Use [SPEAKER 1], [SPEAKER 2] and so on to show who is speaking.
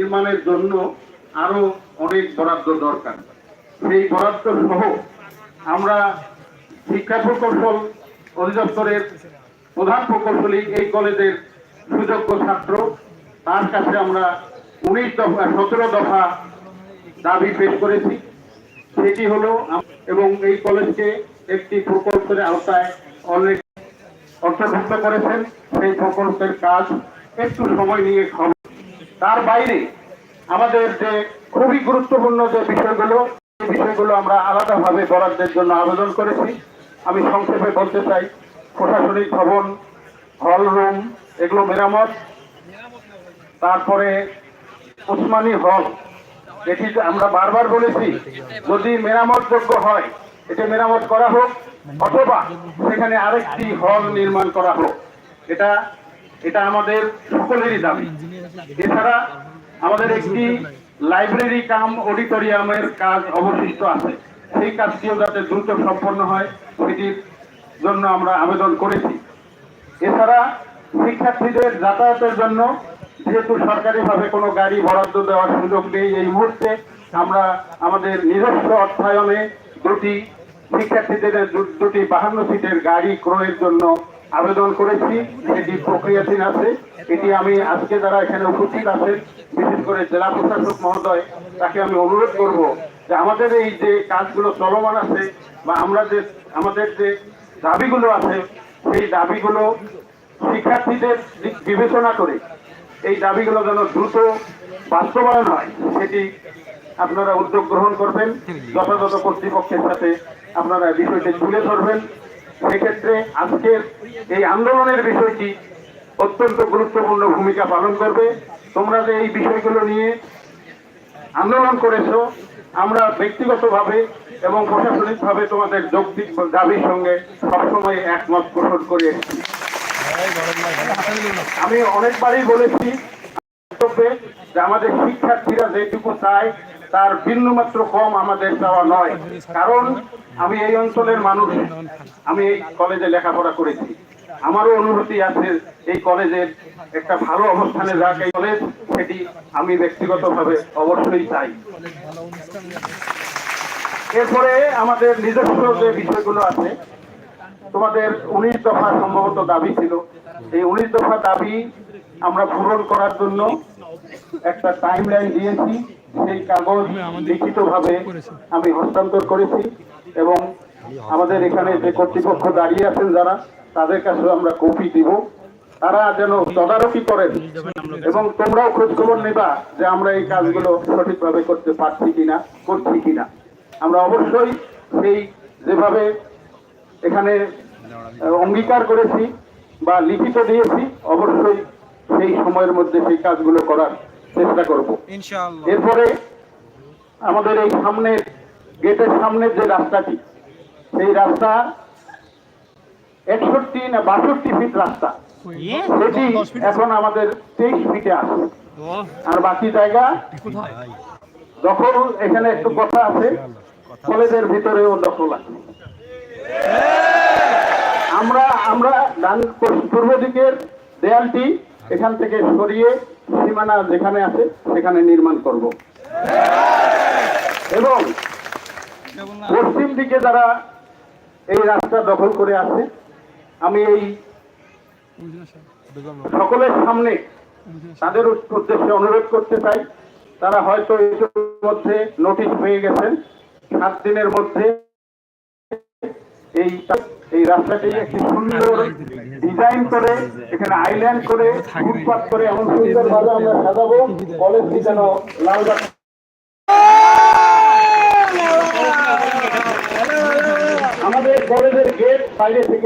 [SPEAKER 1] নির্মাণের জন্য আরও অনেক বরাদ্দ দরকার। সেই বরাদ্দ সহ আমরা শিক্ষা প্রকৌশল অধিদপ্তরের প্রধান প্রকৌশলী এই কলেজের সুযোগ্য ছাত্র। তার কাছে আমরা উনিশ দফা, সতেরো দফা দাবি পেশ করেছি। সেটি হলো এবং এই কলেজকে একটি প্রকল্পের আওতায় অনেক অন্তর্ভুক্ত করেছেন। সেই প্রকল্পের কাজ একটু সময় নিয়ে তার বাইরে আমাদের যে খুবই গুরুত্বপূর্ণ যে বিষয়গুলো, এই বিষয়গুলো আমরা আলাদাভাবে বরাদ্দের জন্য আবেদন করেছি। আমি সংক্ষেপে বলতে চাই, প্রশাসনিক ভবন, হল রুম, এগুলো মেরামত। তারপরে ওসমানী হল, এটি আমরা বারবার বলেছি, যদি মেরামতযোগ্য হয়, এটা মেরামত করা হোক, অথবা সেখানে আরেকটি হল নির্মাণ করা হোক। এটা এটা আমাদের সকলেরই দাবি। এছাড়া আমাদের একটি লাইব্রেরি কাম অডিটোরিয়ামের কাজ অবশিষ্ট আছে। সেই কাজটিও যাতে দ্রুত সম্পন্ন হয়, সেটির জন্য আমরা আবেদন করেছি। এছাড়া শিক্ষার্থীদের যাতায়াতের জন্য যেহেতু সরকারিভাবে কোনো গাড়ি বরাদ্দ দেওয়ার সুযোগ নেই এই মুহূর্তে, আমরা আমাদের নিজস্ব অর্থায়নে দুটি শিক্ষার্থীদের দুটি বাহান্ন সিটের গাড়ি ক্রয়ের জন্য আবেদন করেছি সেটি প্রক্রিয়াধীন আছে। এটি আমি আজকে যারা এখানে উপস্থিত আছেন, বিশেষ করে জেলা প্রশাসক মহোদয়, তাকে আমি অনুরোধ করব যে আমাদের এই যে কাজগুলো চলমান আছে বা আমরা যে, আমাদের যে দাবিগুলো আছে, সেই দাবিগুলো শিক্ষার্থীদের বিবেচনা করে এই দাবিগুলো যেন দ্রুত বাস্তবায়ন হয়, সেটি আপনারা উদ্যোগ গ্রহণ করবেন। যথাযথ কর্তৃপক্ষের সাথে আপনারা বিষয়টি তুলে ধরবেন। সেক্ষেত্রে আজকের এই আন্দোলনের বিষয়টি অত্যন্ত গুরুত্বপূর্ণ ভূমিকা পালন করবে। তোমরা যে এই বিষয়গুলো নিয়ে আন্দোলন করেছ, আমরা ব্যক্তিগতভাবে এবং প্রশাসনিকভাবে তোমাদের যৌক্তিক দাবির সঙ্গে সবসময় একমত পোষণ করে আমি অনেকবারই বলেছি বক্তব্যে যে আমাদের শিক্ষার্থীরা যেটুকু চায়, তার বিন্দুমাত্র কম আমাদের চাওয়া নয়। কারণ আমি এই অঞ্চলের মানুষ, আমি এই কলেজে লেখাপড়া করেছি। আমারও অনুভূতি আছে এই কলেজের একটা ভালো অবস্থানে যাক এই কলেজ, সেটি আমি ব্যক্তিগতভাবে অবশ্যই চাই। এরপরে আমাদের নিজস্ব যে বিষয়গুলো আছে তোমাদের উনিশ দফা সম্ভবত দাবি ছিল। এই উনিশ দফা দাবি আমরা পূরণ করার জন্য একটা টাইম লাইন দিয়েছি। সেই কাগজ লিখিতভাবে আমি হস্তান্তর করেছি এবং আমাদের এখানে যে কর্তৃপক্ষ দাঁড়িয়ে আছেন যারা, তাদের কাছে আমরা কপি দিব। তারা যেন তদারকি করেন এবং তোমরাও খোঁজ খবর নেবা যে আমরা এই কাজগুলো সঠিকভাবে করতে পারছি কিনা, করছি কিনা। আমরা অবশ্যই সেই যেভাবে এখানে অঙ্গীকার করেছি বা লিখিত দিয়েছি অবশ্যই সেই সময়ের মধ্যে সেই কাজগুলো করার চেষ্টা করব। এরপরে আমাদের এই সামনে গেটের সামনের যে রাস্তাটি সেই রাস্তা একষট্টি না বাষট্টি ফিট রাস্তা। সেটি এখন আমাদের তেইশ ফিটে আছে। আর বাকি জায়গা দখল এখানে একটু কথা আছে। কলেজের ভিতরেও দখল আছে। আমরা আমরা ডান পূর্ব দিকের দেয়ালটি এখান থেকে সরিয়ে সীমানা যেখানে আছে সেখানে নির্মাণ করব। এবং পশ্চিম দিকে যারা এই রাস্তা দখল করে আছে আমি এই সকলের সামনে তাদের উদ্দেশ্যে অনুরোধ করতে চাই তারা হয়তো মধ্যে নোটিশ পেয়ে গেছেন সাত দিনের মধ্যে এই এই রাস্তাটি একটি সুন্দর ডিজাইন করে, এখানে আইল্যান্ড করে ফুটপাথ করে এমন সুন্দর ভাবে আমরা সাজাবো। কলেজটি যেন লাল আমাদের কলেজের গেট বাইরে থেকে